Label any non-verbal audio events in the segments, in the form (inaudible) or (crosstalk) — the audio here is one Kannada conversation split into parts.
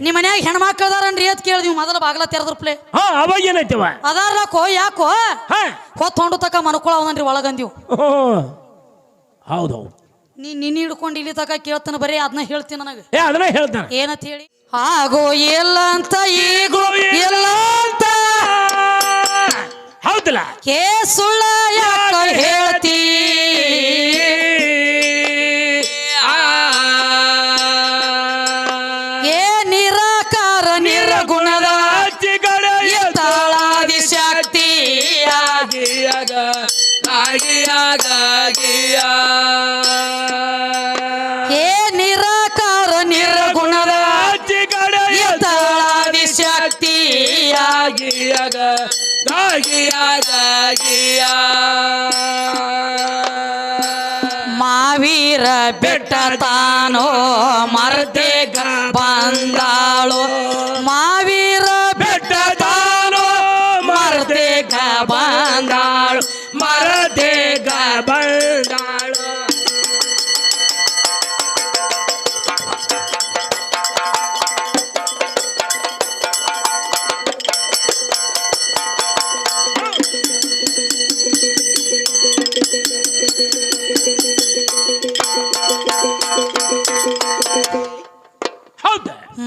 ನಿಮ್ಮ ಮನ್ಯಾಗ ಹೆಣ್ಮಕ್ಳು ಅದಾರನ್ರಿ ಅಂತ ಕೇಳಿದ್ವಿ ಮೊದಲ ಬಾಗಲ ತೆರೆದ್ರಪ್ಲೆ ಹಾ ಅವಾಗ ಏನೈತವ? ಯಾಕೋ? ಹಾ. ಹೊತ್ತು ಹೊಂಡು ತಕ ಮನ್ಕೊಳವನ್ರಿ ಒಳಗಂದಿವ್ ಹ್ಮ್. ಹೌದು ಹೌದು. ನೀ ನಿನ್ನ ಹಿಡ್ಕೊಂಡು ಇಲ್ಲಿ ತಕ ಕೇಳ್ತಾನ ಬರೀ ಅದನ್ನ ಹೇಳ್ತೀನಿ ನನಗೆ. ಏ ಅದನ್ನ ಹೇಳ್ತಾನೆ. ಏನಂತ ಹೇಳಿ? ಆಗೋ ಎಲ್ಲ ಅಂತ ಈಗೋ ಎಲ್ಲ ಅಂತ ಹೌದಲ್ಲ? ಏ ಸುಳ್ಳ ಯಾಕ ಹೇಳ್ತಿ? ನಿರಾಕಾರ ನಿರ್ಗುಣದ ಶಕ್ತಿ ಮಾವೀರ ಬೆಟ್ಟ ತಾನೋ ಮರದೇಗ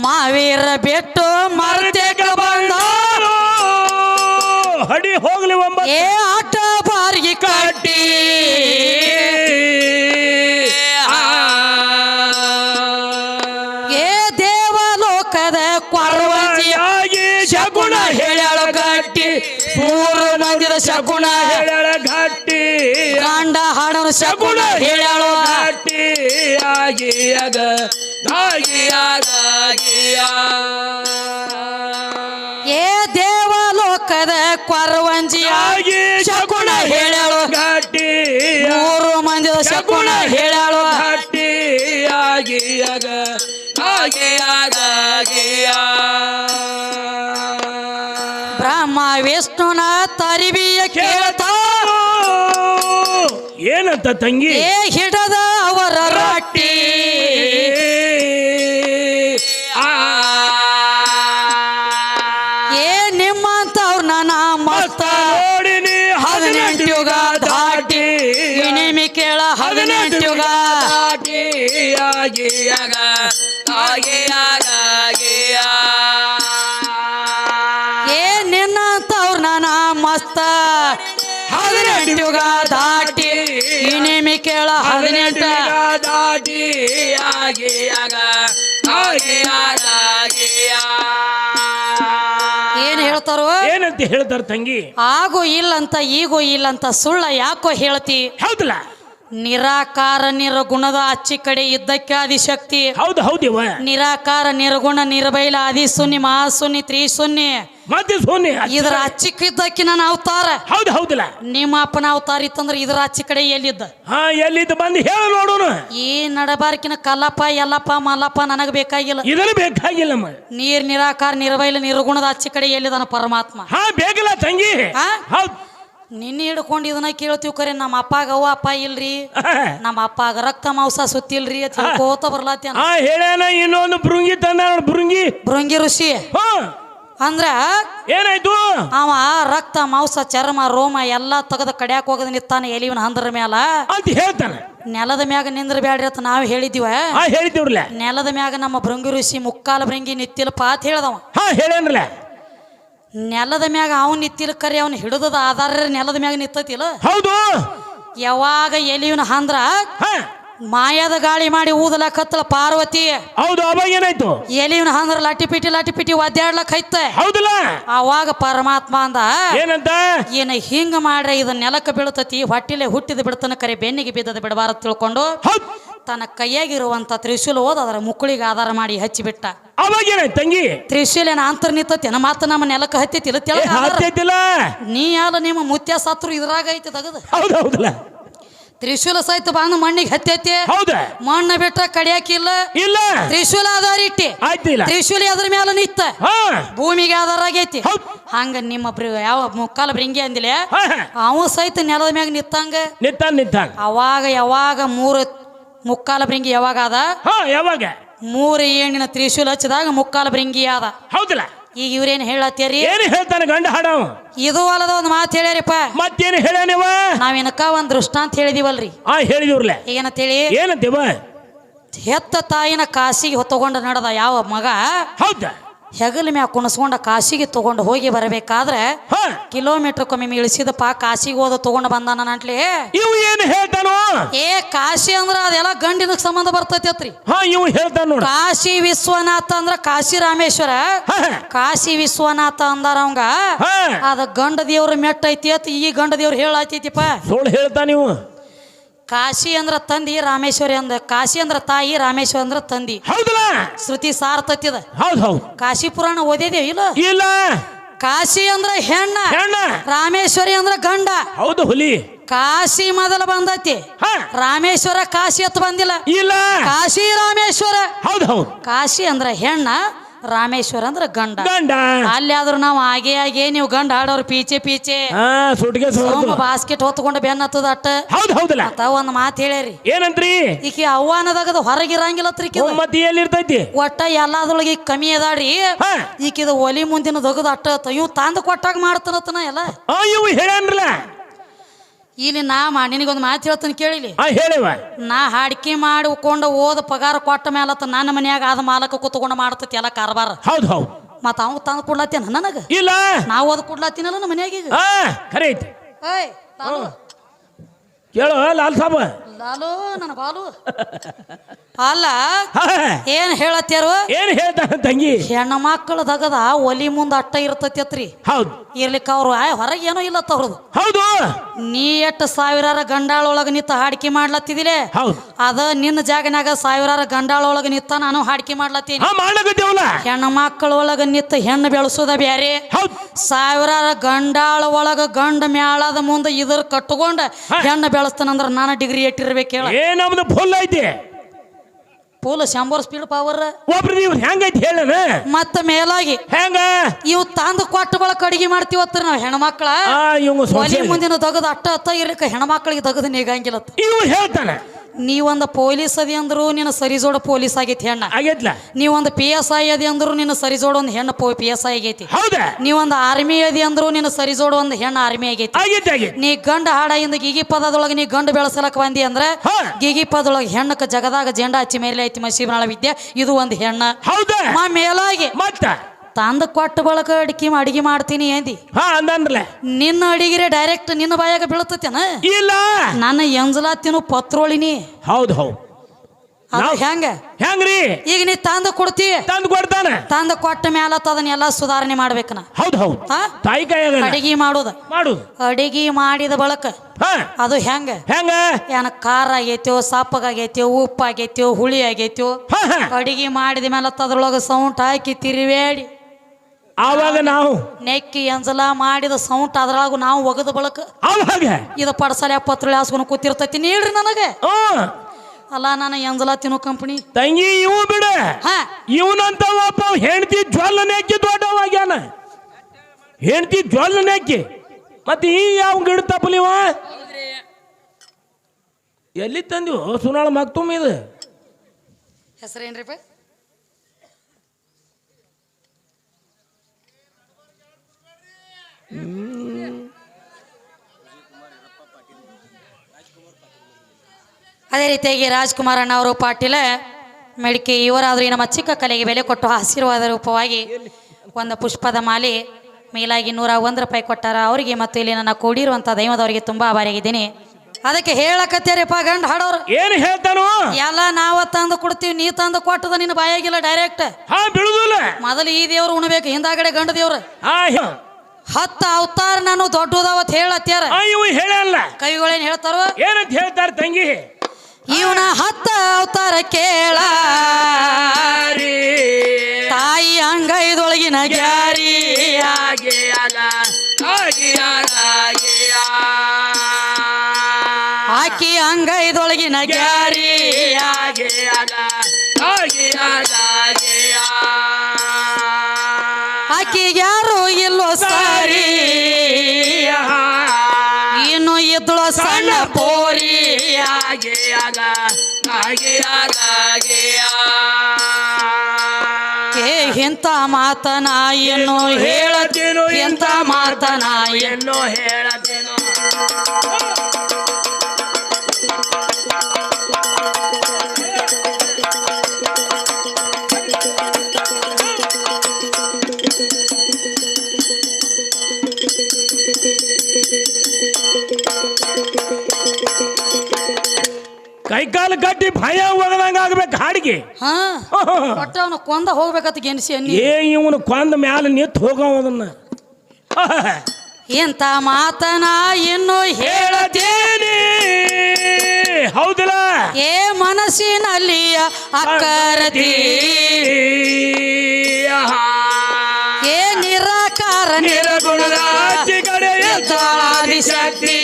ಮಾವೀರ ಬಿಟ್ಟು ಮರದೇಗ ಬಂದಾಳು ಹಡಿ ಹೋಗ್ಲಿ ಏ ಆಟ ಬಾರಿಗೆ ಕಟ್ಟಿ. ಏ ದೇವಲೋಕದ ಕೊರವಂಜಿಯ ಆಗಿ ಶಗುಣ ಹೇಳ್ಯಾಳ ಗಟ್ಟಿ. ಮೂರು ನಂದಿದ ಶಗುಣ ಹೇಳ್ಯಾಳ ಗಟ್ಟಿ. ಕಾಂಡ ಹಾಡನ ಶಗುಣ ಹೇಳ್ಯಾಳು ಗಟ್ಟಿ. ಆಗಿ ಆಗಾಗಿಯ ಏ ದೇವಲೋಕದ ಕೊರವಂಜಿಯ ಆಗಿ ಶಗುಣ ಹೇಳಾಳು ಗಟ್ಟಿ ಮೂರು ಮಂದಿ ಶಗುಣ ಹೇಳಾಳು ಗಟ್ಟಿ ಆಗಿ ಅಗ ಬ್ರಹ್ಮ ವಿಷ್ಣುನ ತರಿವಿಯ ಕೇಳ್ತಾ ಏನಂತ ತಂಗಿ? ಏ ಹಿಡದ ಕೇಳ. ಹದಿನೆಂಟು. ಏನ್ ಹೇಳ್ತಾರೋ? ಏನಂತ ಹೇಳ್ತಾರ ತಂಗಿ? ಆಗೋ ಇಲ್ಲಂತ ಈಗೋ ಇಲ್ಲಂತ ಸುಳ್ಳ ಯಾಕೋ ಹೇಳ್ತಿ? ಹೌದಲ್ಲ? ನಿರಾಕಾರ ನಿರ್ಗುಣದ ಅಚ್ಚಿ ಕಡೆ ಇದ್ದಕ್ಕೆ ಆದಿಶಕ್ತಿ. ಹೌದು ಹೌದಿವ ನಿರಾಕಾರ ನಿರ್ಗುಣ ನಿರ್ಬೈಲ ಆದಿ ಶೂನ್ಯ ಮಹಾಶೂನ್ಯ ತ್ರಿಶೂನ್ಯ. ಮತ್ತೆ ಸೋನಿ ಇದ್ರ ಅಚ್ಚಿಕ್ಕಿದ್ದಕ್ಕೆ ನನ್ನ ಅವತಾರ. ಹೌದು ಹೌದಿಲ್ಲ. ನಿಮ್ಮ ಅಪ್ಪನ ಅವತಾರ ಇತ್ತಂದ್ರೆ ಇದ್ರ ಅಚ್ಚಿ ಕಡೆ ಎಲ್ಲಿದ್ದ? ಹಾ ಎಲ್ಲಿದ್ದ ಬಂದು ಹೇಳಿ ನೋಡೋಣ ಈ ನಡಬಾರಕಿನ ಕಲ್ಲಪ್ಪ ಎಲ್ಲಪ್ಪ ಮಲ್ಲಪ್ಪ ನನಗ ಬೇಕಾಗಿಲ್ಲ. ಇದನ್ನ ಬೇಕಾಗಿಲ್ಲ ನೀರ್ ನಿರಾಕಾರ ನಿರ್ವೈಲ ನಿರ್ಗುಣದ ಅಚ್ಚಿ ಕಡೆ ಎಲ್ಲಿದಾನ ಪರಮಾತ್ಮ? ಹಾ ಬೇಕಿಲ್ಲ ತಂಗಿ? ಹೌದು. ನಿನ್ನೆ ಹಿಡ್ಕೊಂಡು ಇದನ್ನ ಕೇಳ್ತೀವಿ ಕರೆ ನಮ್ಮ ಅಪ್ಪಾಗ ಅವ ಅಪ್ಪ ಇಲ್ರಿ? ನಮ್ಮ ಅಪ್ಪಾಗ ರಕ್ತ ಮಾಂಸ ಸುತ್ತಿಲ್ರಿ ಅಂತ ಹೇಳ್ಕೋತ ಬರ್ಲಾತ್ಯಾನ. ಹಾ ಹೇಳ್ಯಾನ ಇನ್ನೊಂದು ಬೃಂಗಿ ತಂದ ಭೃಂಗಿ ಬೃಂಗಿ. ಭೃಂಗಿ ಋಷಿ. ಹಾ. ಅಂದ್ರ ಏನಾಯ್ತು? ಅವ ರಕ್ತ ಮಾಂಸ ಚರ್ಮ ರೋಮ ಎಲ್ಲಾ ತೆಗೆದ ಕಡ್ಯಾಕ್ ಹೋಗದ ನಿತ್ತಾನ ಎಲಿವನ ಹಂದ್ರ ಮ್ಯಾಲ. ಅಂತ ಹೇಳ್ತಾನೆ. ನೆಲದ ಮ್ಯಾಗ ನಿಂದ್ರ ಬ್ಯಾಡ್ರಿ ಅಂತ ನಾವು ಹೇಳಿದಿವ ಹೇಳಿದಿವ್ರಲ್ಲ ನೆಲದ ಮ್ಯಾಗ ನಮ್ಮ ಭೃಂಗಿ ಋಷಿ ಮುಕ್ಕಾಲ ಭೃಂಗಿ ನಿತ್ತಿಲಪ್ಪ ಅಂತ ಹೇಳ್ದವ. ಹೇಳ ನೆಲದ ಮ್ಯಾಗ ಅವ್ನ ನಿತ್ತಿಲ ಕರಿ ಅವ್ನ ಹಿಡದ ಆಧಾರ ನೆಲದ ಮ್ಯಾಗ ನಿತ್ತತಿಲ್ಲ. ಹೌದು. ಯಾವಾಗ ಎಲಿವನ ಹಂದ್ರ ಮಾಯದ ಗಾಳಿ ಮಾಡಿ ಊದಲಕತ್ತಲ ಪಾರ್ವತಿ. ಹೌದು ಅವಾಗ ಏನಾಯ್ತು? ಎಲಿವನ ಹಂದ್ರ ಲಾಟಿ ಪಿಟಿ ಲಾಟಿ ಪಿಟಿ ಒದ್ದಾಡ್ಲಕ್ ಐತ ಹೌದಲ್ಲ? ಅವಾಗ ಪರಮಾತ್ಮ ಅಂದ ಏನಂತ? ಏನ ಹಿಂಗ ಮಾಡ್ರೆ ಇದು ನೆಲಕ್ಕೆ ಬೀಳ್ತತಿ ಹೊಟ್ಟಿಲೆ ಹುಟ್ಟಿದ ಬಿಡ್ತನ ಕರೆ ಬೆನ್ನಿಗೆ ಬಿದ್ದದ ಬಿಡಬಾರದು ತಿಳ್ಕೊಂಡು ತನ್ನ ಕೈಯಾಗಿರುವಂತ ತ್ರಿಶೂಲ ಓದ ಅದರ ಮುಕ್ಕಳಿಗೆ ಆಧಾರ ಮಾಡಿ ಹಚ್ಚಿಬಿಟ್ಟ. ಅವಾಗ ಏನಾಯ್ತು ತಂಗಿ? ತ್ರಿಶೂಲ ಏನ ಅಂತರ್ ನಿಂತತಿ ಮಾತ ನಮ್ಮ ನೆಲಕ್ಕೆ ಹತ್ತಿತಿಲ್ಲ ಏ, ತೆಳಗ ನೀ ಯಾಲ ನಿಮ್ಮ ಮುತ್ಯ ಸತ್ರು ಇದ್ರಾಗ ಐತಿ ತಗದ. ಹೌದು ಹೌದಲ್ಲ? ತ್ರಿಶೂಲ ಸಹಿತ ಬಂದು ಮಣ್ಣಿಗೆ ಹತ್ತೈತಿ. ಹೌದ. ಮಣ್ಣ ಬಿಟ್ಟ ಕಡಿಯಾಕಿಲ್ಲ. ಇಲ್ಲ. ತ್ರಿಶೂಲ ಆಧಾರ ಇಟ್ಟಿ. ಆಯ್ತಿಲ್ಲ. ತ್ರಿಶೂಲಿ ಅದ್ರ ಮೇಲೆ ನಿತ್ತ. ಭೂಮಿಗೆ ಆಧಾರ ಆಗೈತಿ. ಹಂಗ ನಿಮ್ಮ ಯಾವ ಮುಕ್ಕಾಲ ಬ್ರಿಂಗಿ ಅಂದಿಲ್ಲ. ಅವ ಸಹಿತ ನೆಲದ ಮ್ಯಾಗ ನಿತ್ತಂಗ. ನಿತ್ತ ನಿಂತಾನ ಅವಾಗ ಯಾವಾಗ ಮೂರು ಮುಕ್ಕಾಲ ಬ್ರಿಂಗಿ ಯಾವಾಗ ಅದ? ಹಾ ಯಾವಾಗ? ಮೂರು ಏಣಿನ ತ್ರಿಶೂಲ ಹಚ್ಚಿದಾಗ ಮುಕ್ಕಾಲ ಬ್ರಿಂಗಿ ಅದ. ಹೌದಲ್ಲ. ಈಗ ಇವ್ರೇನ್ ಹೇಳತ್ತೀರಿ? ಏನು ಹೇಳ್ತಾನೆ ಗಂಡ ಹಾಡವ? ಇದು ಅಲ್ಲದ ಒಂದು ಮಾತು ಹೇಳ್ಯಾರಿಪ್ಪ. ಮತ್ತೇನು ಹೇಳ ನೀವ ನಾವ್ ಇನಕ ಒಂದ್ ದೃಷ್ಟಾಂತ ಹೇಳಿದಿವಲ್ರಿ. ಆ ಹೇಳಿದಿವ್ರಲ್ಲ. ಏನಂತೇಳಿ? ಏನಂತೀವ? ಹೆತ್ತ ತಾಯಿನ ಕಾಸಿಗೆ ಹೊತ್ತಗೊಂಡು ನಡೆದ ಯಾವ ಮಗ? ಹೌದಾ. ಹೆಗಲ ಮ್ಯಾಗ ಕುಣಸ್ಕೊಂಡ ಕಾಶಿಗೆ ತಗೊಂಡು ಹೋಗಿ ಬರಬೇಕಾದ್ರೆ ಕಿಲೋಮೀಟರ್ ಕೊಮ್ಮೆ ಇಳಿಸಿದಪ್ಪ ಕಾಶಿಗೆ ಹೋದ ತಗೊಂಡು ಬಂದಾನ ನಂಟ್ಲಿ? ಇವು ಏನು ಹೇಳ್ತಾನೋ? ಏ ಕಾಶಿ ಅಂದ್ರ ಅದೆಲ್ಲ ಗಂಡಿನ ಸಂಬಂಧ ಬರ್ತೈತಿ ಅತ್ರಿ. ಇವು ಹೇಳ್ತಾನ ಕಾಶಿ ವಿಶ್ವನಾಥ ಅಂದ್ರ ಕಾಶಿ ರಾಮೇಶ್ವರ. ಕಾಶಿ ವಿಶ್ವನಾಥ ಅಂದಾರ ಅವಂಗ. ಅದು ಗಂಡ ದೇವ್ರ ಮೆಟ್ಟ ಐತಿ ಅತ್ ಈ ಗಂಡ ದೇವ್ರ ಹೇಳಾತೈತಿಪ್ಪ ಸುಳ್ಳು ಹೇಳ್ತಾನ ನೀವು ಕಾಶಿ ಅಂದ್ರ ತಂದಿ ರಾಮೇಶ್ವರಿ ಅಂದ ಕಾಶಿ ಅಂದ್ರ ತಾಯಿ ರಾಮೇಶ್ವರ ಅಂದ್ರ ತಂದಿ. ಹೌದಲ್ಲ? ಶ್ರುತಿ ಸಾರ್ತೈತಿದ ಹೌದು ಹೌದು. ಕಾಶಿ ಪುರಾಣ ಓದಿದೇವ್ ಇಲ್ಲ? ಇಲ್ಲ. ಕಾಶಿ ಅಂದ್ರ ಹೆಣ್ಣ ಹೆಣ್ಣ. ರಾಮೇಶ್ವರಿ ಅಂದ್ರ ಗಂಡ. ಹೌದು ಹುಲಿ. ಕಾಶಿ ಮೊದಲು ಬಂದೈತಿ. ಹ. ರಾಮೇಶ್ವರ ಕಾಶಿ ಅತ್ ಬಂದಿಲ್ಲ. ಇಲ್ಲ. ಕಾಶಿ ರಾಮೇಶ್ವರ. ಹೌದು ಹೌದು. ಕಾಶಿ ಅಂದ್ರ ಹೆಣ್ಣ ರಾಮೇಶ್ವರ ಅಂದ್ರ ಗಂಡ. ಗಂಡ. ಅಲ್ಲಿ ಆದ್ರೂ ನಾವು ಹಾಗೆ ಹಾಗೆ ನೀವು ಗಂಡ ಆಡೋರು ಪೀಚೆ ಪೀಚೆ. ಹಾ ಸುಟ್ಗೆ ಸೋಮ ಬಾಸ್ಕೆಟ್ ಹೊತ್ಕೊಂಡು ಬೆನ್ನ ಹತ್ತದ ಅಟ್ಟ. ಹೌದು ಹೌದಲ್ಲ? ಮತ್ತ ಒಂದ್ ಮಾತು ಹೇಳ್ಯಾರಿ. ಏನಂತ್ರಿ? ಈಕಿ ಅವ್ವಾನದಾಗದ ಹೊರಗಿರಂಗಿಲ್ಲ ತ್ರಿಕಿ ಹ್ಮ್, ಮತ್ತೆ ಎಲ್ಲಿರ್ತೈತಿ ಒಟ್ಟ ಎಲ್ಲಾದ್ರೊಳಗೆ ಕಮ್ಮಿ ಅದಾಡ್ರಿ ಈಕಿದ ಒಲಿ ಮುಂದಿನ ದಗದ ಅಟ್ಟ ಇವ್ ತಂದು ಕೊಟ್ಟಾಗ ಮಾಡ್ತಾನತ್ತನ ಎಲ್ಲ. ಇವು ಹೇಳ್ಯಾನ್ರಲ್ಲ. ಇಲ್ಲಿ ನಾ ಮಾ ನಿನಗೊಂದು ಮಾತು ಹೇಳ್ತೀನಿ ಕೇಳಿಲಿ ಆ ಹೇಳಿವ ನಾ ಹಾಡಿಕೆ ಮಾಡಿಕೊಂಡು ಓದ ಪಗಾರ ಕೊಟ್ಟ ಮೇಲತ್ತ ನನ್ನ ಮನ್ಯಾಗ ಆದ ಮಾಲಕ ಕೂತ್ಕೊಂಡು ಮಾಡ್ತತಿ ಎಲ್ಲ ಕಾರಬಾರ. ಹೌದು ಹೌದು. ಮತ್ತ ಅವ್ ತಂದು ಕೊಡ್ಲತ್ತೇನ ನನಗ? ಇಲ್ಲ. ನಾ ಓದ್ ಕೊಡ್ಲತ್ತೀನಲ್ಲ ನಮ್ಮ ಮನ್ಯಾಗ ಈಗ? ಹಾ ಖರೆ ಐತಿ ಏಯ್ ಲಾಲು ಕೇಳು ಲಾಲ್ ಸಾಬ. ಲಾಲು ನನ್ನ ಬಾಲು. ಅಲ್ಲ ಏನ್ ಹೇಳತ್ಯಾರು? ಏನ್ ತಂಗಿ? ಹೆಣ್ಣು ಮಕ್ಕಳು ದಗದ ಒಲಿ ಮುಂದ ಅಟ್ಟ ಇರ್ತೈತಿ ಹೌದು. ಇರ್ಲಿಕ್ಕ ಅವ್ರು ಆಯ್ ಹೊರಗೆ ಏನೋ ಇಲ್ಲ ತವ್ರದು ಹೌದು. ನೀ ಎಟ್ಟು ಸಾವಿರಾರ ಗಂಡಾಳೊಳಗ ನಿತ್ತ ಹಾಡಿಕೆ ಮಾಡ್ಲತ್ತಿದಿಲೆ? ಅದ ನಿನ್ನ ಜಾಗನಾಗ ಸಾವಿರಾರ ಗಂಡಾಳೊಳಗ ನಿತ್ತ ನಾನು ಹಾಡಿಕೆ ಮಾಡ್ಲತ್ತೀನಿ. ಹೆಣ್ಣು ಮಕ್ಕಳೊಳಗ ನಿತ್ತ ಹೆಣ್ಣು ಬೆಳೆಸೋದ ಬ್ಯಾರೆ? ಸಾವಿರಾರ ಗಂಡಾಳ ಒಳಗ ಗಂಡ ಮ್ಯಾಳದ ಮುಂದೆ ಇದ್ರ ಕಟ್ಟಕೊಂಡ ಹೆಣ್ಣು ಬೆಳೆಸ್ತಾನಂದ್ರ ನಾನು ಡಿಗ್ರಿ ಎಟ್ಟಿರ್ಬೇಕು ಹೇಳ ಏ ನಮ್ದು ಫುಲ್ ಐತಿ. ಫುಲ್ ಶಂಬರ್ ಸ್ಪೀಡ್ ಪವರ್ ಒಬ್ರು ನೀವು ಹೆಂಗೈತಿ ಹೇಳನ ಮತ್ತ ಮೇಲಾಗಿ. ಹೆಂಗ? ಇವು ತಂದು ಕೊಟ್ಟ ಬಳಕ ಅಡಿಗೆ ಮಾಡ್ತೀವತ್ತ ನಾವು ಹೆಣ್ಮಕ್ಳ. ಒಲಿ ಮುಂದಿನ ದಗದ ಅಟ್ಟ ಅತ್ತ ಇರ್ಲಿಕ್ಕ ಹೆಣ್ಮಕ್ಳಿಗೆ ದಗದ ನೀಗಂಗಿಲ್ಲ ಇವು ಹೇಳ್ತಾನ. ನೀವೊಂದು ಪೊಲೀಸ್ ಅದಿ ಅಂದ್ರು ನಿನ್ನ ಸರಿಜೋಡ ಪೊಲೀಸ್ ಆಗೈತಿ ಹೆಣ್ಣ. ಆಗೈತ್ಲ ನೀವೊಂದು ಪಿ ಎಸ್ ಐ ಅದಿ ಅಂದ್ರು ನಿನ್ನ ಸರಿಜೋಡ ಒಂದು ಹೆಣ್ಣು ಪೊ ಎಸ್ ಐ ಆಗೈತಿ. ಹೌದಾ? ನೀವೊಂದು ಆರ್ಮಿ ಅದಿ ಅಂದ್ರು ನಿನ್ನ ಸರಿಜೋಡ ಒಂದು ಹೆಣ್ಣು ಆರ್ಮಿ ಆಗೈತಿ. ನೀ ಗಂಡ ಹಾಡಿಂದ ಗಿಗಿ ಪದದೊಳಗೆ ನೀ ಗಂಡು ಬೆಳೆಸಲಕ್ ಬಂದಿ ಅಂದ್ರೆ ಗಿಗಿ ಪದೊಳಗೆ ಹೆಣ್ಣಕ್ಕೆ ಜಗದಾಗ ಜೆಂಡ ಹಚ್ಚಿ ಮೇಲೆ ಐತಿ ಮಸೀಬನಾಳ ವಿದ್ಯೆ ಇದು ಒಂದು ಹೆಣ್ಣ. ಹೌದಾ? ಮಾ ಮೇಲಾಗಿ ಮತ್ತ? ತಂದ ಕೊಟ್ಟ ಬಳಕ ಅಡಿಕೆ ಅಡಿಗೆ ಮಾಡ್ತೀನಿ ಅಂದಿ. ಹಾ ನಿನ್ನ ಅಡಿಗೆರೆ ಡೈರೆಕ್ಟ್ ನಿನ್ನ ಬಾಯಾಗ ಬೀಳ್ತತೇನ? ಇಲ್ಲ. ನನ್ನ ಎಂಜಲಾತಿನ ಪತ್ರೋಳಿನಿ. ಹೌದು ಹೌದು. ಅದು ಹೆಂಗ? ಹೆಂಗ್ರಿ? ಈಗ ನೀ ತಂದು ಕೊಡ್ತಿ. ತಂದು ಕೊಡ್ತಾನ. ತಂದು ಕೊಟ್ಟ ಮ್ಯಾಲ ಅದನ್ನೆಲ್ಲ ಸುಧಾರಣೆ ಮಾಡ್ಬೇಕನ. ಹೌದು ಹೌದು. ತಾಯಿ ಅಡಿಗೆ ಮಾಡೋದು. ಮಾಡು ಅಡಿಗೆ ಮಾಡಿದ ಬಳಕ. ಹಾ. ಅದು ಹೆಂಗ? ಹೆಂಗ? ಏನ ಖಾರ ಆಗೈತೋ ಸಪ್ಪಗಾಗೈತೋ ಉಪ್ಪು ಆಗೈತೋ ಹುಳಿ ಆಗೈತೋ ಅಡಿಗೆ ಮಾಡಿದ ಮೇಲೆ ಅದ್ರೊಳಗ ಸೌಂಟ್ ಹಾಕಿ ತಿರುವೇಡಿ ಆವಾಗ ನಾವು ನೆಕ್ಕಿ ಎಂಜಲ ಮಾಡಿದ ಸೌಂಟ್ ಅದ್ರಾಗ ನಾವು ಒಗದ ಬಳಕ ಆವಾಗ ಇದು ಪಡಸಲೆ ಪತ್ರ ಹಾಸ್ಕೊಂಡು ಕೂತಿರ್ತೈತಿ ನೀಡ್ರಿ ನನಗೆ. ಅಲ್ಲ ನಾನು ಎಂಜಲ ತಿನ್ನೋ ಕಂಪನಿ. ತಂಗಿ ಇವು ಬಿಡ. ಹಾ. ಇವನಂತ ಒಬ್ಬ ಹೆಂಡತಿ ನೆಕ್ಕಿ ದೊಡ್ಡವಾಗ್ಯಾನ. ಹೆಂಡತಿ ಜ್ವಲ್ಲನೇಕಿ ಮತ್ತೆ ಈ ಯಾವ ಗಿಡ ತಪ್ಪಲಿವ ಎಲ್ಲಿ ತಂದಿವು ಸುನಾಳ ಮಗ್ತುಮ್ ಇದು. ಹೆಸರೇನ್ರಿಪ್ಪ? ಅದೇ ರೀತಿಯಾಗಿ ರಾಜ್ಕುಮಾರ್ ಅಣ್ಣವರು ಪಾಟೀಲ ಮೆಡಿಕೆ ಇವರಾದರೂ ನಮ್ಮ ಚಿಕ್ಕ ಕಲೆಗೆ ಬೆಲೆ ಕೊಟ್ಟು ಆಶೀರ್ವಾದ ರೂಪವಾಗಿ ಒಂದು ಪುಷ್ಪದ ಮಾಲೆ ಮೇಲಾಗಿ ನೂರ ಒಂದು ರೂಪಾಯಿ ಕೊಟ್ಟಾರ. ಅವರಿಗೆ ಮತ್ತು ಇಲ್ಲಿ ನನ್ನ ಕೂಡಿರುವಂಥ ದೈವದವರಿಗೆ ತುಂಬ ಆಭಾರಿಯಾಗಿದ್ದೀನಿ. ಅದಕ್ಕೆ ಹೇಳಕತ್ತೇರಿಪ್ಪ ಗಂಡ ಹಾಡೋರು. ಏನು ಹೇಳ್ತಾನು? ಎಲ್ಲ ನಾವ ತಂದು ಕೊಡ್ತೀವಿ ನೀ ತಂದು ಕೊಟ್ಟದ ನಿನ್ನ ಬಾಯಾಗಿಲ್ಲ ಡೈರೆಕ್ಟ್ ಮೊದಲು ಈ ದೇವ್ರು ಉಣಬೇಕು ಹಿಂದಾಗಡೆ ಗಂಡ ದೇವ್ರು. ಹತ್ತ ಅವತಾರ ನಾನು ದೊಡ್ಡದವತ್ ಹೇಳತ್ಯಾರ. ಆ ಇವು ಹೇಳಲ್ಲ ಕವಿಗಳೇನ್ ಹೇಳ್ತಾರ? ಏನಂತ ಹೇಳ್ತಾರ ತಂಗಿ? ಇವನ ಹತ್ತ ಅವತಾರ ಕೇಳ ತಾಯಿ ಅಂಗೈದೊಳಗಿನ ಗ್ಯಾರಿ ಆಕಿ ಅಂಗೈದೊಳಗಿನ ಗ್ಯಾರಿ ಎಂತ ಮಾತನ ಎನ್ನು ಹೇಳದೇನು ಎಂತ ಮಾತನ ಎನ್ನು ಹೇಳದೇನು ಕೈಕಾಲು ಗಡ್ಡಿ ಭಯ ಒಗದಂಗ ಆಗ್ಬೇಕು ಹಾಡಿಗೆ. ಹಾ ಒಟ್ಟ ಅವನು ಕೊಂದ ಹೋಗ್ಬೇಕತ್ತ ಗೆಣಸಿ ಅನ್ನಿ. ಏ ಇವನು ಕೊಂದ ಮ್ಯಾಲ ನಿಂತು ಹೋಗೋ ಅದನ್ನ ಎಂತ ಮಾತನ ಇನ್ನು ಹೇಳದೇನಿ ಹೌದಿಲ್ಲ? ಏ ಮನಸ್ಸಿನಲ್ಲಿಯ ಅಕ್ಕರತಿ. ಏ ನಿರಾಕಾರ ನಿರಗುಣದ ಶಕ್ತಿ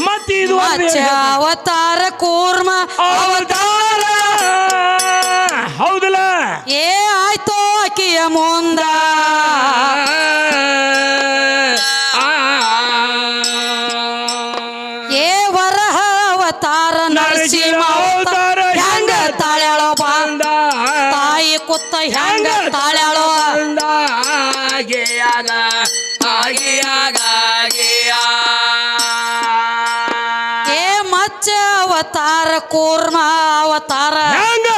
ಮತ್ತಿದು ಅವತಾರ ಕೂರ್ಮ. ಅವತಾರ! ಹೌದಲ್ಲ? ಏ ಆಯ್ತು ಆಕಿಯ ಮುಂದ. ಅವತಾರ ನರಸಿಂಹ ಅವತಾರ ಹೆಂಗ ತಾಳ್ಯಾಳೋ ಬಂದ ತಾಯಿ ಕುತ್ತ ಹೆಂಗ ತಾಳ್ಯಾಳೋ? ಏ ಮಚ್ಚ ಅವತಾರ ಕೂರ್ಮ ಅವತಾರ ಹೆಂಗ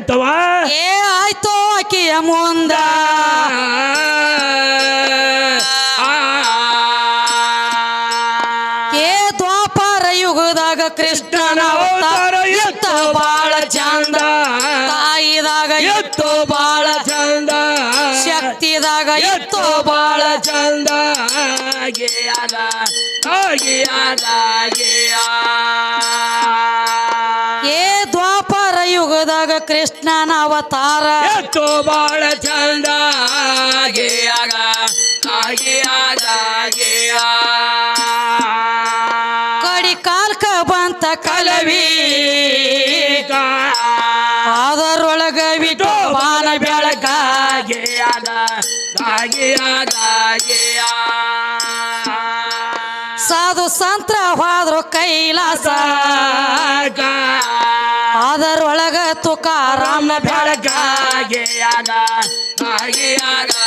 ಏನಾಯ್ತವ ಏ ಆಯ್ತು ಆಕಿಯ ಮುಂದ ಏ ದ್ವಾಪರ ಯುಗದಾಗ ಕೃಷ್ಣನ ಅವತಾರ ಎತ್ತ ಬಾಳ ಚಂದ ತಾಯಿದಾಗ ಎತ್ತು ಬಾಳ ಚಂದ ಶಕ್ತಿದಾಗ ಎತ್ತು ಬಾಳ ಚಂದ ಗಿಯಾದ ಆಗಿ ಏ ಕೃಷ್ಣನ ಅವತಾರ ಎತ್ತು ಬಾಳ ಚಂದ ಗಿಯಾಗ ಗಿಯಾದ ಗಿಯಾ ಕಡಿ ಕಾಲ್ಕ ಬಂತ ಕಲವಿ. ಅದರೊಳಗ ಬಿಟ್ಟು ಬಾನ ಬೆಳಕ ಸಾಧು ಸಂತ್ರ ಹೋದ್ರು ಕೈಲಾಸ. ತುಕಾರಾಮನ ಬೆಳಕ ಮತ್ತೇನ್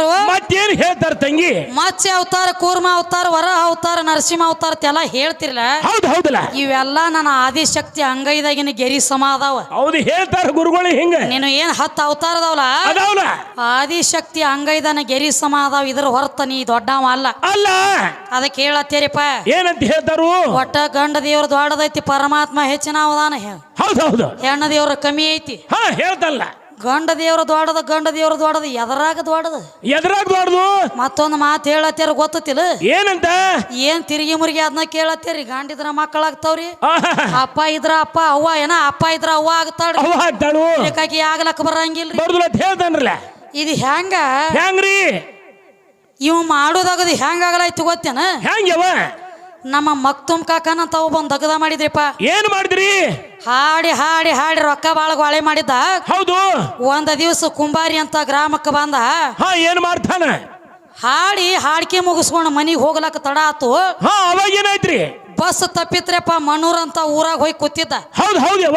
ಮತ್ತೇನ್ ಹೇಳ್ತಾರ ತಂಗಿ? ಮತ್ಸ್ಯ ಅವತಾರ ಕೂರ್ಮ ಅವತಾರ ವರ ಅವತಾರ ನರಸಿಂಹ ಅವತಾರ ಎಲ್ಲ ಹೇಳ್ತಿರ್ಲ. ಹೌದು ಹೌದಲ್ಲ. ಇವೆಲ್ಲ ನನ್ನ ಆದಿಶಕ್ತಿ ಅಂಗೈದಾಗಿನ ಗೆರಿ ಸಮ ಅದಾವ. ಹೌದು ಹೇಳ್ತಾರ ಗುರುಗಳು ಹಿಂಗ. ನೀನು ಏನ್ ಹತ್ತು ಅವತಾರ ಅದಾವಲ್ಲ ಅದಾವಲ್ಲ ಆದಿಶಕ್ತಿ ಅಂಗೈದನ ಗೆರಿ ಸಮ ಅದಾವ ಇದ್ರ ಹೊರತ ನೀ ದೊಡ್ಡವ ಅಲ್ಲ. ಅಲ್ಲ. ಅದಕ್ಕೆ ಹೇಳತ್ತೀರಿಪ್ಪ. ಏನಂತ ಹೇಳ್ತಾರು? ಒಟ್ಟ ಗಂಡ ದೇವ್ರ ದೊಡ್ಡದೈತಿ ಪರಮಾತ್ಮ ಹೆಚ್ಚಿನ ಅವದಾನ ಹೌದು ಹೌದು. ಹೆಣ್ಣ ದೇವ್ರ ಕಮ್ಮಿ ಐತಿ. ಹಾ ಹೇಳ್ತಲ್ಲ. ಗಂಡ ದೇವ್ರ ದೊಡ್ಡದ ಗಂಡ ದೇವ್ರ ದೊಡ್ಡದ ಎದರಾಗ ದೊಡ್ಡದ ಎದ್ರಾಗ ದೊಡ್ಡದು ಮತ್ತೊಂದು ಮಾತು ಹೇಳತ್ತೀರ ಗೊತ್ತಿಲ್ಲ ಏನಂತ? ಏನ್ ತಿರುಗಿ ಮುರುಗಿ ಅದನ್ನ ಕೇಳತ್ತೇರಿ? ಗಂಡಿದ್ರ ಮಕ್ಕಳಾಗ್ತಾವ್ರಿ. ಅಪ್ಪ ಇದ್ರ ಅಪ್ಪ ಅವ್ವ ಏನ ಅಪ್ಪ ಇದ್ರ ಅವ್ವ ಆಗ್ತಾಳ್ರಿ. ಅವ್ವ ಹಾಕ್ತಾಳು ಬೇಕಾಗಿ ಬರಂಗಿಲ್ರಿ. ಅಂತ ಹೇಳ್ತಾನ್ರಲ್ಲ. ಇದು ಹೆಂಗ? ಹೆಂಗ್ರಿ? ಇವ್ ಮಾಡೋದಾಗದು ಹೆಂಗ ಆಗಲಾಯ್ತು ಗೊತ್ತೇನ? ಹೆಂಗ್ಯವ? ನಮ್ಮ ಮಕ್ತುಮ್ ಕಾಕನ ತಾವು ಬಂದು ದಗದ ಮಾಡಿದ್ರಿಪ್ಪ. ಏನ್ ಮಾಡಿದ್ರಿ? ಹಾಡಿ ಹಾಡಿ ಹಾಡಿ ರೊಕ್ಕ ಬಾಳ ಗೋಳೆ ಮಾಡಿದ್ದ. ಹೌದು. ಒಂದ ದಿವಸ ಕುಂಬಾರಿ ಅಂತ ಗ್ರಾಮಕ್ಕೆ ಬಂದ. ಹಾ ಏನ್ ಮಾಡ್ತಾನೆ? ಹಾಡಿ ಹಾಡಿಕೆ ಮುಗಿಸ್ಕೊಂಡು ಮನಿಗೆ ಹೋಗ್ಲಕ್ಕ ತಡ ಆತು. ಹಾ ಅವಾಗ ಏನಾಯ್ತ್ರಿ? ಬಸ್ ತಪ್ಪಿತ್ರಪ್ಪ ಮನೂರ್ ಅಂತ ಊರಾಗ ಹೋಗಿ ಕೂತಿದ್ದ. ಹೌದು ಹೌದ್ಯವ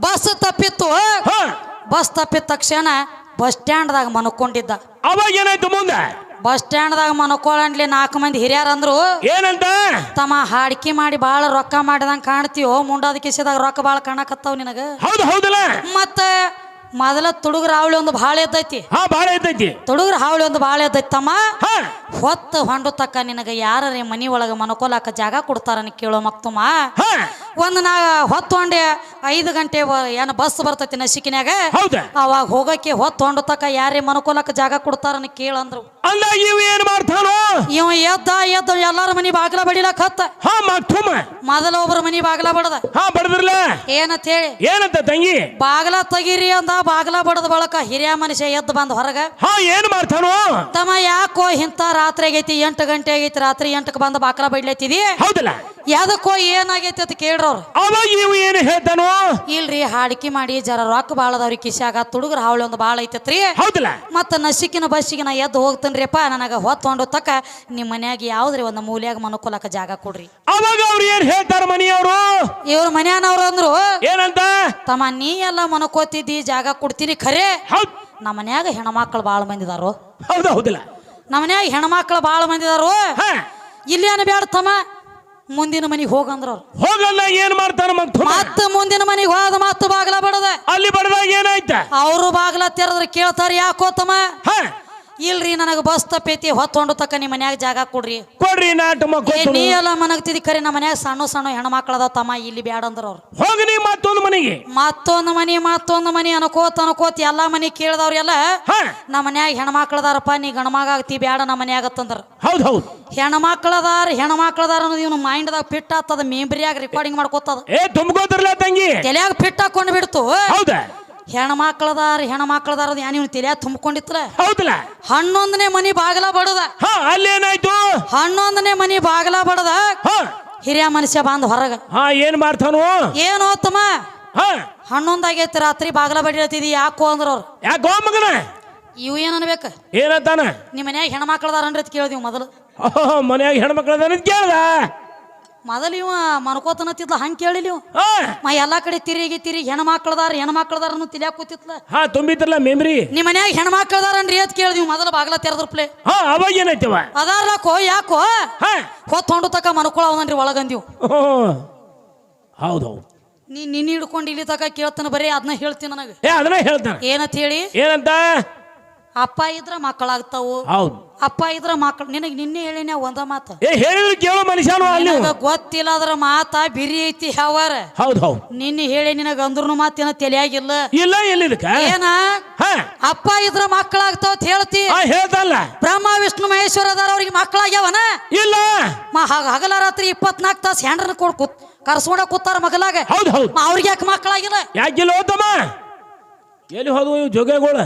ಬಸ್ ತಪ್ಪಿತ್ತು. ಬಸ್ ತಪ್ಪಿದ ತಕ್ಷಣ ಬಸ್ ಸ್ಟ್ಯಾಂಡ್ದಾಗ ಮನ್ಕೊಂಡಿದ್ದ ಅವಾಗ ಏನಾಯ್ತು ಮುಂದ? ಬಸ್ ಸ್ಟ್ಯಾಂಡ್ದಾಗ ಮನ್ಕೊಳ್ಳಂಡ್ಲಿ ನಾಲ್ಕು ಮಂದಿ ಹಿರಿಯರ್ ಅಂದ್ರು ಏನಂತ? ತಮ್ಮ ಹಾಡಿಕೆ ಮಾಡಿ ಬಹಳ ರೊಕ್ಕ ಮಾಡಿದಂಗ ಕಾಣ್ತೀವೋ ಮುಂಡಾದ ಕಿಸಿದಾಗ ರೊಕ್ಕ ಭಾಳ ಕಾಣಕತ್ತಾವ ನಿನಗ. ಹೌದು ಹೌದಲ್ಲ? ಮತ್ತ ಮೊದಲ ತುಡುಗ್ರ ಹಾವಳಿ ಒಂದು ಭಾಳ ಎದ್ದೈತಿ ಹಾ ಬಾಳ ಐತೈತಿ ತುಡುಗ್ರ ಹಾವಳಿ ಒಂದು ಭಾಳ ಎದ್ದೈತಿ ತಮ್ಮ. ಹಾ. ಹೊತ್ತು ಹೊಂಡು ತಕ್ಕ ನಿನಗೆ ಯಾರೇ ಮನಿ ಒಳಗೆ ಮನ್ಕೊಲಾಕ ಜಾಗ ಕೊಡ್ತಾರನ್ನ ಕೇಳೋ ಮಕ್ತಮ್ಮ ಹಾ. ಒಂದು ನಾ ಹೊತ್ತು ಹೊಂಡೆ ಐದು ಗಂಟೆ ಏನು ಬಸ್ ಬರ್ತೈತಿ ನಸಿಕಿನಾಗ ಹೌದ. ಅವಾಗ ಹೋಗಕ್ಕೆ ಹೊತ್ತು ಹೊಂಡು ತಕ್ಕ ಯಾರೇ ಮನಕೋಲಾಕ ಜಾಗ ಕೊಡ್ತಾರನ್ನ ಕೇಳಂದ್ರು ಅಂದಾಗ ಇವ್ ಏನ್ ಮಾಡ್ತಾನೋ? ಇವ ಎದ್ದ ಎದ್ದ ಎಲ್ಲಾರ ಮನಿ ಬಾಗ್ಲ ಬಡಿಲಕ್ ಹತ್ತ. ಹಾ ಮಕ್ತುಮ ಮೊದಲ ಒಬ್ರ ಮನಿ ಬಾಗ್ಲ ಬಡದ. ಹಾ ಬಡದ್ರಲ್ಲ ಏನಂತ ಹೇಳಿ? ಏನಂತ ತಂಗಿ? ಬಾಗ್ಲ ತೆಗೀರಿ ಅಂದ ಬಾಗ್ಲ ಬಡದ ಬಳಕ ಹಿರಿಯ ಮನುಷ್ಯ ಎದ್ದು ಬಂದ ಹೊರಗ. ಹಾ ಏನ್ ಮಾಡ್ತಾನೋ? ತಮ್ಮ ಯಾಕೋ ಇಂತ ರಾತ್ರಿ ಆಗೈತಿ ಎಂಟು ಗಂಟೆ ಆಗೈತಿ ರಾತ್ರಿ ಎಂಟಕ್ಕೆ ಬಂದ ಬಾಗ್ಲ ಬಡ್ಲೈತಿದಿ? ಹೌದಲ್ಲ? ಯಾದಕ್ಕೋ ಏನಾಗೈತಿ ಅಂತ ಕೇಳ್ರವ್ರು. ಅವಾಗ ಇವ್ ಏನು ಹೇಳ್ತಾನೋ? ಇಲ್ರಿ ಹಾಡಿಕೆ ಮಾಡಿ ಜರ ರೊಕ್ಕ ಭಾಳ ಅದಾವ್ರಿ ಕಿಶ್ಯಾಗ ತುಡುಗ್ರ ಹಾವಳಿ ಒಂದು ಬಾಳ ಐತತ್ರಿ. ಹೌದಲ್ಲ? ಮತ್ತ ನಸಿಕಿನ ಬಸ್ಸಿಗೆ ನಾ ಎದ್ದು ಹೋಗ್ತೇನ್ರಿಪ್ಪ ನನಗೆ ಹೊತ್ತು ತಕ್ಕ ನಿಮ್ಮ ಮನ್ಯಾಗ ಯಾವ್ದ್ರಿ ಒಂದು ಮೂಲ್ಯಾಗ ಮನುಕೊಲಕ ಜಾಗ ಕೊಡ್ರಿ. ಅವಾಗ ಅವ್ರು ಏನ್ ಹೇಳ್ತಾರ ಮನೆಯವರು? ಇವ್ರ ಮನ್ಯಾನವ್ರು ಅಂದ್ರು ಏನಂತ? ತಮ್ಮ ನೀ ಎಲ್ಲ ಮನ್ಕೋತಿದ್ದಿ ಜಾಗ ಕೊಡ್ತೀನಿ ಖರೆ. ಹೌದ್. ನಮ್ಮ ಮನ್ಯಾಗ ಹೆಣ್ಮಕ್ಳು ಬಾಳ ಮಂದಿದಾರು ಹೌದ ಹೌದಿಲ್ಲ. ನಮ್ಮ ಮನ್ಯಾಗ ಹೆಣ್ಮಕ್ಳು ಬಾಳ ಮಂದಿದಾರು ಇಲ್ಲೇನು ಇಲ್ಲಿ ಏನ ತಮ್ಮ ಮುಂದಿನ ಮನೆಗೆ ಹೋಗಂದ್ರ ಅವ್ರು. ಹೋಗಲ್ಲ ಏನ್ ಮಾಡ್ತಾನ ಮಕ್ತು ಮತ್ತ ಮುಂದಿನ ಮನೆಗೆ ಹೋದ ಮತ್ತ ಬಾಗ್ಲ ಬಡದ. ಅಲ್ಲಿ ಬಡದಾಗ ಏನಾಯ್ತ? ಅವರು ಬಾಗ್ಲ ತೆರದ್ರ ಕೇಳ್ತಾರ ಯಾಕೋ ತಮ್ಮ ಹಾ ಇಲ್ರಿ ನನಗೆ ಬಸ್ ತಪ್ಪೈತಿ ಹೊತ್ತೊಂಡು ತಕ್ಕ ನಿಮ್ಮ ಮನ್ಯಾಗ ಜಾಗ ಕೊಡ್ರಿ. ಕೊಡ್ರಿ ನಾಟ ಏ ಮಕ್ಕಳು ನೀ ಎಲ್ಲ ಮನಗ್ತಿದಿ ಖರೆ ನಮ್ಮ ಮನ್ಯಾಗ ಸಣ್ಣ ಸಣ್ಣ ಹೆಣ್ಮಕ್ಳದ ತಮ್ಮ ಇಲ್ಲಿ ಬ್ಯಾಡ ಅಂದ್ರ ಅವ್ರು. ಹೋಗಿ ನೀ ಮತ್ತೊಂದು ಮನೆಗೆ. ಮತ್ತೊಂದು ಮನಿ ಮತ್ತೊಂದು ಮನಿ ಅನ್ಕೋತ ಅನ್ಕೋತ ಎಲ್ಲಾ ಮನಿ ಕೇಳ್ದವ್ರೆಲ್ಲ ಹಾ. ನಮ್ಮ ಮನ್ಯಾಗ ಹೆಣ್ಮಕ್ಳದಾರಪ್ಪ ನೀ ಗಣಮಗ ಆಗ್ತಿ ಬ್ಯಾಡ ನಮ್ಮ ಮನ್ಯಾಗ ಅಂತಂದ್ರ. ಹೌದ್ ಹೌದ್. ಹೆಣ್ಮಕ್ಳದಾರ ಹೆಣ್ಮಕ್ಳದಾರ ಅನ್ನೋದು ಮೈಂಡ್ ಮೈಂಡ್ದಾಗ ಫಿಟ್ ಆಗ್ತದ ಮೇಂಬ್ರಿಯಾಗ ರೆಕಾರ್ಡಿಂಗ್ ಮಾಡ್ಕೋತದ. ಏ ತುಂಬ್ಕೋತಿರ್ಲ ತಂಗಿ. ತಲೆಯಾಗ ಫಿಟ್ ಹಾಕೊಂಡು ಬಿಡ್ತು. ಹೌದ? ಹೆಣ್ಮಕ್ಳದಾರ ಹೆಣ್ಮಕ್ಳದಾರ ಏನು ತಿಳಿಯ ತುಂಬಿಕೊಂಡಿತ್ರ ಹೌದಲ್ಲ ಹನ್ನೊಂದನೇ ಮನಿ ಬಾಗಲ ಬಡದ. ಅಲ್ಲೇನಾಯ್ತು? ಹನ್ನೊಂದನೇ ಮನಿ ಬಾಗಲ ಬಡದ. ಹಿರಿಯ ಮನುಷ್ಯ ಬಂದ ಹೊರಗ. ಹಾ ಏನ್ ಮಾಡ್ತಾನು? ಏನು ತಮ್ಮ ಹಾ. ಹನ್ನೊಂದು ಆಗೈತಿ ರಾತ್ರಿ ಬಾಗಲ ಬಡಿಲತ್ತಿದಿ ಯಾಕೋ ಅಂದ್ರ ಅವ್ರು. ಯಾಕೋ ಮಗನ? ಇವು ಏನ್ ಅನ್ಬೇಕ? ಏನಂತಾನ? ನಿಮ್ಮ ಮನ್ಯಾಗ ಹೆಣ್ಮಕ್ಳದಾರನ್ರಿ ಅಂತ ಕೇಳಿದ್ವಿ ಮೊದಲು. ಮನೆಯಾಗ ಮನ್ಯಾಗ ಹೆಣ್ಮಕ್ಳದಾನ ಕೇಳ್ದ? ಮೊದಲು ಇವ ಮನ್ಕೋತನತ್ತಿದ್ಲ ಹಂಗೆ ಕೇಳಿಲ್ಲ ಇವ. ಹಾ ಮ ಎಲ್ಲಾ ಕಡೆ ತಿರುಗಿ ತಿರುಗಿ ಹೆಣ್ಮಕ್ಳದಾರ ಹೆಣ್ಮಕ್ಳದಾರ ಅನ್ನೋ ತಿಳಿಯಾಕ ಕೂತಿತ್ಲ ಹಾ ತುಂಬಿತ್ತಲ್ಲ ಮೆಮ್ರಿ ನಿಮ್ಮ ಮನ್ಯಾಗ ಹೆಣ್ಮಕ್ಳದಾರನ್ರಿ ಅಂತ ಕೇಳಿದ್ವಿ ಮೊದಲು ಬಾಗಲ ತೆರೆದ್ರ ಪ್ಲೇ. ಹಾ ಅವಾಗ ಏನಾಯ್ತವ ನಾಕೋ ಯಾಕೋ? ಹಾ. ಹೊತ್ತು ಹೊಂಡು ತಕ ಮನ್ಕೊಳವನ್ರಿ ಒಳಗಂದಿವು. ಹೌದೌದು. ಹೌದ್ ಹೌದ್ ನೀ ನಿನ್ನ ಹಿಡ್ಕೊಂಡು ಇಲ್ಲಿ ತಕ ಕೇಳ್ತಾನ ಬರೀ ಅದನ್ನ ಹೇಳ್ತೀನಿ ನನಗೆ. ಏ ಅದನ್ನ ಹೇಳ್ತಾನೆ. ಏನಂತ ಹೇಳಿ? ಏನಂತ? ಅಪ್ಪ ಇದ್ರ ಮಕ್ಕಳಾಗ್ತಾವು. ಹೌದು. ಅಪ್ಪ ಇದ್ರ ಮಕ್ಕಳು ನಿನಗೆ ನಿನ್ನೆ ಹೇಳಿನ ಒಂದ ಮಾತು. ಏ ಹೇಳಿದ್ರು ಕೇಳೋ ಮನುಷ್ಯನು ಅಲ್ಲಿ. ನಿನಗ ಗೊತ್ತಿಲ್ಲ ಅದ್ರ ಮಾತ ಬಿರಿ ಐತಿ ಯಾವಾರ ಹೌದು ಹೌದು. ನಿನ್ನೆ ಹೇಳಿ ನಿನಗ ಅಂದ್ರೂ ಮಾತಿನ ತಲೆಯಾಗಿಲ್ಲ. ಇಲ್ಲ ಎಲ್ಲಿದಕ್ಕ ಏನ? ಹಾ. ಅಪ್ಪ ಇದ್ರ ಮಕ್ಕಳಾಗ್ತಾವ ಅಂತ ಹೇಳ್ತಿ. ಹೇಳ್ತಲ್ಲ ಬ್ರಹ್ಮ ವಿಷ್ಣು ಮಹೇಶ್ವರ ಅದಾರ ಅವ್ರಿಗೆ ಮಕ್ಕಳಾಗ್ಯಾವನ? ಇಲ್ಲ. ಮ ಹಗ- ಹಗಲ ರಾತ್ರಿ ಇಪ್ಪತ್ನಾಲ್ಕು ತಾಸು ಹೆಂಡ್ರನ್ನ ಕೊಡ್ ಕೂತ್ ಕರ್ಸ್ಕೊಂಡ ಕೂತಾರ ಮಗಲಾಗ. ಹೌದು ಹೌದು. ಮ ಅವ್ರಿಗೆ ಯಾಕೆ ಮಕ್ಕಳಾಗಿಲ್ಲ ಯಾಕಿಲ್ಲ ಹೋತಮ್ಮ ಎಲ್ಲಿ ಹೋದ್ವು ಇವು ಜೋಗಗಳು?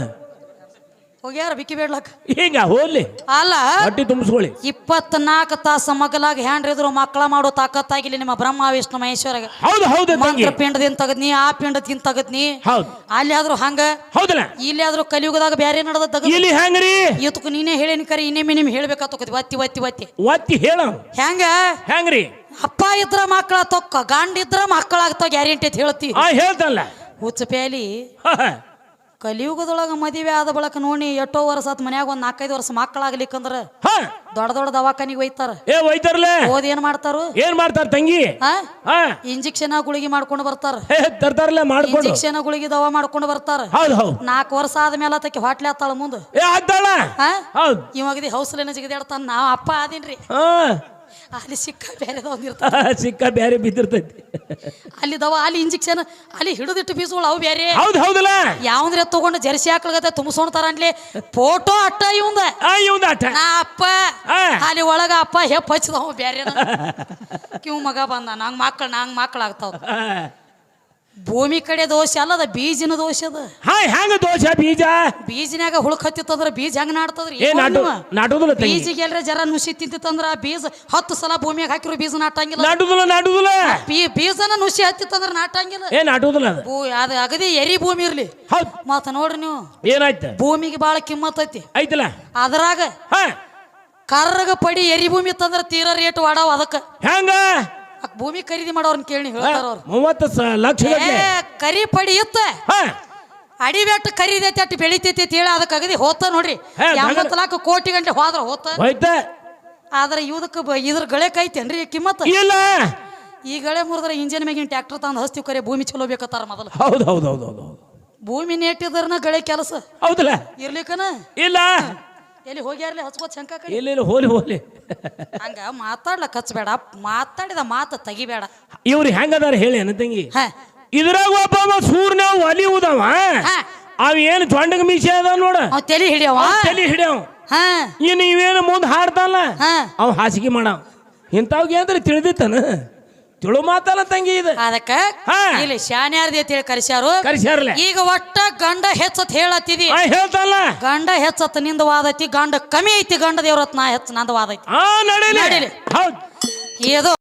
ಹೋಗ್ಯಾರ ಬಿಕ್ಕಿ ಬೇಡ್ಲಕ್? ಹಿಂಗ ಹೋಗ್ಲಿ. ಅಲ್ಲ ಹೊಟ್ಟಿ ತುಂಬಿಸ್ಕೊಳ್ಳಿ. ಇಪ್ಪತ್ನಾಲ್ಕು ತಾಸು ಮಗಲಾಗ ಇದ್ರು ಮಕ್ಕಳ ಮಾಡೋ ತಾಕತ್ತಾಗಿಲ್ಲ ನಿಮ್ಮ ಬ್ರಹ್ಮ ವಿಷ್ಣು ಮಹೇಶ್ವರಗ. ಹೌದು ಹೌದು ಮಂತ್ರ ಪಿಂಡದಿಂದ ತಗದ್ನಿ ಆ ಪಿಂಡದಿಂದ ತಗದ್ನಿ. ಹೌದು. ಅಲ್ಲಿ ಆದ್ರೂ ಹಂಗ? ಹೌದಲ್ಲ? ಇಲ್ಲಿ ಆದ್ರೂ ಕಲಿಯುಗದಾಗ ಬ್ಯಾರೆ ನಡೆದ ತಗದ್? ಇಲ್ಲಿ ಹೆಂಗ್ರಿ ಇವತ್ತು ನೀನೇ ಹೇಳೇನಿ ಕರಿ ಇನ್ನೇ ನಿಮ್ ಹೇಳ್ಬೇಕಾಗ್ತದೆ ಒತ್ತಿ ಒತ್ತಿ ಒತ್ತಿ. ಒತ್ತಿ ಹೇಳ. ಹೆಂಗ ಹೆಂಗ್ರಿ ಅಪ್ಪ ಇದ್ರ ಮಕ್ಕಳ ತೊಕ್ಕ ಗಂಡ ಇದ್ರ ಮಕ್ಕಳಾಗ್ತಾವ ಗ್ಯಾರಂಟಿ ಅಂತ ಹೇಳ್ತಿ. ಹೇಳ್ತಲ್ಲ. ಹುಚ್ಚ ಪ್ಯಾಲಿ. ಕಲಿಯುಗದೊಳಗ ಮದುವೆ ಆದ ಬಳಕ ನೋಡಿ ಎಷ್ಟೋ ವರ್ಷ ಆತ್ ಮನ್ಯಾಗ ಒಂದ್ ನಾಲ್ಕೈದು ವರ್ಷ ಮಕ್ಕಳಾಗ್ಲಿಕ್ಕಂದ್ರ ಹ. ದೊಡ್ಡ ದೊಡ್ಡ ದವಾಖಾನಿಗೆ ಒಯ್ತಾರ. ಏ ಒಯ್ತಾರಲ್ಲ ಓದ್ ಏನ್ ಮಾಡ್ತಾರು? ಏನ್ ಮಾಡ್ತಾರ ತಂಗಿ? ಇಂಜೆಕ್ಷನ್ ಗುಳಿಗೆ ಮಾಡ್ಕೊಂಡು ಬರ್ತಾರ. ಏ ತರ್ತಾರಲ್ಲ ಮಾಡ್ಕೊಂಡು. ಇಂಜೆಕ್ಷನ್ ಗುಳಿಗೆ ದವಾ ಮಾಡ್ಕೊಂಡು ಬರ್ತಾರ. ನಾಲ್ಕು ವರ್ಷ ಆದ್ಮೇಲೆ ಆತಕ್ಕೆ ಹೊಟ್ಲೆ ಆತಾಳ ಮುಂದೆ. ಏ ಆದ್ದಾಳ? ಹಾ? ಹೌದು. ಇವಾಗದಿ ಹೌಸ್ಲೇನ ಜಿಗದಾಡ್ತಾನ ನಾವ್ ಅಪ್ಪ ಆದೀನ್ರಿ. ಹಾ. ಅಲ್ಲಿ ಸಿಕ್ಕ ಬೇರೆ ಇರ್ತಾವ ಸಿಕ್ಕ ಬ್ಯಾರೆ ಬಿದ್ದಿರ್ತೈತಿ. ಅಲ್ಲಿ ದವ ಅಲ್ಲಿ ಇಂಜೆಕ್ಷನ್ ಅಲ್ಲಿ ಹಿಡಿದಿಟ್ಟು ಪೀಸ್ಗಳು ಅವು ಬೇರೆ. ಹೌದು ಹೌದಲ್ಲ? ಯಾವಂದ್ರೆ ತಗೊಂಡು ಜರ್ಸಿ ಹಾಕಲ್ಗತ್ತೆ ತುಂಬಿಸ್ಕೊಂತಾರ ಅನ್ಲಿ. ಫೋಟೋ ಅಟ್ಟ ಇವಂದ. ಆ ಇವಂದ ಆಟ ನಾ ಅಪ್ಪ ಆ. ಅಲ್ಲಿ ಒಳಗ ಅಪ್ಪ ಹೆಪ್ಪ ಹಚ್ಚಿದವ ಬೇರೆ (laughs) ಕಿವ್ ಮಗ ಬಂದ ನಂಗ್ ಮಕ್ಕಳು ನಂಗ್ ಮಕ್ಕಳಾಗ್ತಾವ ಆ. ಭೂಮಿ ಕಡೆ ದೋಷ ಅಲ್ಲದ ಬೀಜಿನ ದೋಷ ಅದ. ಹಾ ಹೆಂಗ ದೋಷ ಬೀಜ? ಬೀಜನ್ಯಾಗ ಹುಳಕ್ ಹತ್ತಿತ್ತಂದ್ರ ಬೀಜ ಹೆಂಗ್ ನಾಡ್ತದ್ರಿ ಏ ನಾಟು ನಾಟುದಿಲ್ಲ ತಂಗಿ. ಬೀಜಿಗೆ ಎಲ್ರ ಜರ ನುಸಿ ತಿಂತಿತ್ತಂದ್ರ ಬೀಜ ಹತ್ತು ಸಲ ಭೂಮಿಯಾಗ ಹಾಕಿರೋ ಬೀಜ ನಾಟಂಗಿಲ್ಲ. ನಾಟುದಿಲ್ಲ ನಾಟುದಿಲ್ಲ. ಬೀ- ಬೀಜನ ನುಸಿ ಹತ್ತಿತ್ತಂದ್ರ ನಾಟಂಗಿಲ್ಲ. ಏ ನಾಟುದಿಲ್ಲ ಅದು. ಭೂ ಅದು ಅಗದಿ ಎರಿ ಭೂಮಿ ಇರ್ಲಿ. ಹೌದು. ಮತ್ತ ನೋಡ್ರಿ ನೀವು. ಏನಾಯ್ತು? ಭೂಮಿಗೆ ಬಾಳ ಕಿಮ್ಮತ್ ಐತಿ. ಐತಲ್ಲ? ಅದ್ರಾಗ ಹಾ. ಕರ್ರಗ ಪಡಿ ಎರಿ ಭೂಮಿ ತಂದ್ರ ತೀರ ರೇಟ್ ವಾಡಾವ ಅದಕ್ಕ. ಹೆಂಗ? ಆ ಭೂಮಿ ಖರೀದಿ ಮಾಡೋರ್ನ ಕೇಳಿ ಹೇಳ್ತಾರ ಅವ್ರು. ಮೂವತ್ತು ಸ ಲಕ್ಷ ಏ ಕರಿ ಪಡಿ ಇತ್ತ. ಹಾ. ಖರೀದಿ ಐತಿ ಅಟ್ಟು ಬೆಳಿತೈತಿ ಅಂತ ಹೇಳಿ ಅದಕ್ಕೆ ಅಗದಿ ಹೋತ ನೋಡ್ರಿ. ಹೇ, ಎಂಬತ್ತು ಲಾಖ ಕೋಟಿ ಗಂಟೆ ಹೋದ್ರ ಹೋತ. ಹೋಯ್ತ. ಆದ್ರೆ ಇವ್ದಕ್ಕೆ ಬ- ಇದ್ರ ಗಳೆ ಕೈತೇನ್ರಿ ಕಿಮ್ಮತ್? ಇಲ್ಲ. ಈ ಗಳೆ ಮುರಿದ್ರೆ ಇಂಜಿನ್ ಮ್ಯಾಗಿನ ಟ್ರ್ಯಾಕ್ಟರ್ ತಂದು ಹಸ್ತೀವಿ ಕರೆ ಭೂಮಿ ಚಲೋ ಬೇಕತ್ತಾರ ಮೊದಲು. ಹೌದು ಹೌದು ಹೌದು ಹೌದು ಹೌದು ಭೂಮಿ ನೆಟ್ಟಿದ್ರನ ಗಳೆ ಕೆಲಸ. ಹೌದಲ್ಲ? ಇರ್ಲಿಕ್ಕನ? ಇಲ್ಲ. ಎಲ್ಲಿ ಹೋಗ್ಯಾರಲಿ ಹಚ್ಕೋ ಶಂಕ ಕಡೆ? ಇಲ್ಲ ಇಲ್ಲ ಹೋಲಿ ಹೋಲಿ. ಹಂಗ ಮಾತಾಡ್ಲಕ್ ಹಚ್ಬೇಡ ಮಾತಾಡಿದ ಮಾತು ತೆಗಿಬೇಡ. ಇವ್ರು ಹೆಂಗದಾರ ಹೇಳಿ ಅನ್ನ ತಂಗಿ? ಹ. ಇದ್ರಾಗ ಒಬ್ಬ ಸೂರ್ಯ ಸೂರ್ನ ಒಲಿ ಉದವ. ಹಾ. ಅವ ಏನು ಜೊಂಡಗ ಮೀಸೆ ಅದ ನೋಡ. ಅವ್ ತಲಿ ಹಿಡಿಯವ? ತಲೆ ಹಿಡಿಯವ. ಹಾ. ಇನ್ನು ಇವೇನು ಮುಂದೆ ಹಾಡ್ತಾನಲ್ಲ? ಹಾ. ಅವ ಹಾಸಿಗೆ ಮಾಡವ. ಇಂಥವ್ಗೆ ಅಂದ್ರೆ ತಿಳಿದಿತ್ತಾನ? ತಿಳು ಮಾತಲ್ಲ ತಂಗಿ ಇದು. ಅದಕ್ಕ ಹಾ. ಇಲ್ಲಿ ಶಾನ್ಯಾರ್ದಿ ಅಂತೇಳಿ ಕರೆಸ್ಯಾರು. ಕರ್ಸ್ಯಾರಲ್ಲ ಈಗ ಒಟ್ಟ ಗಂಡ ಹೆಚ್ಚತ್ ಹೇಳತ್ತಿದಿ. ಹೇಳ್ತಲ್ಲ. ಗಂಡ ಹೆಚ್ಚತ್ನಿಂದ ವಾದೈತಿ ಗಂಡ ಕಮ್ಮಿ ಐತಿ ಗಂಡ ದೇವ್ರತ್ ನಾ ಹೆಚ್ಚ ನಂದ ವಾದೈತಿ ಆ ನಡೀಲಿ. ನಡೀಲಿ. ಹೌದು. ಏದೋ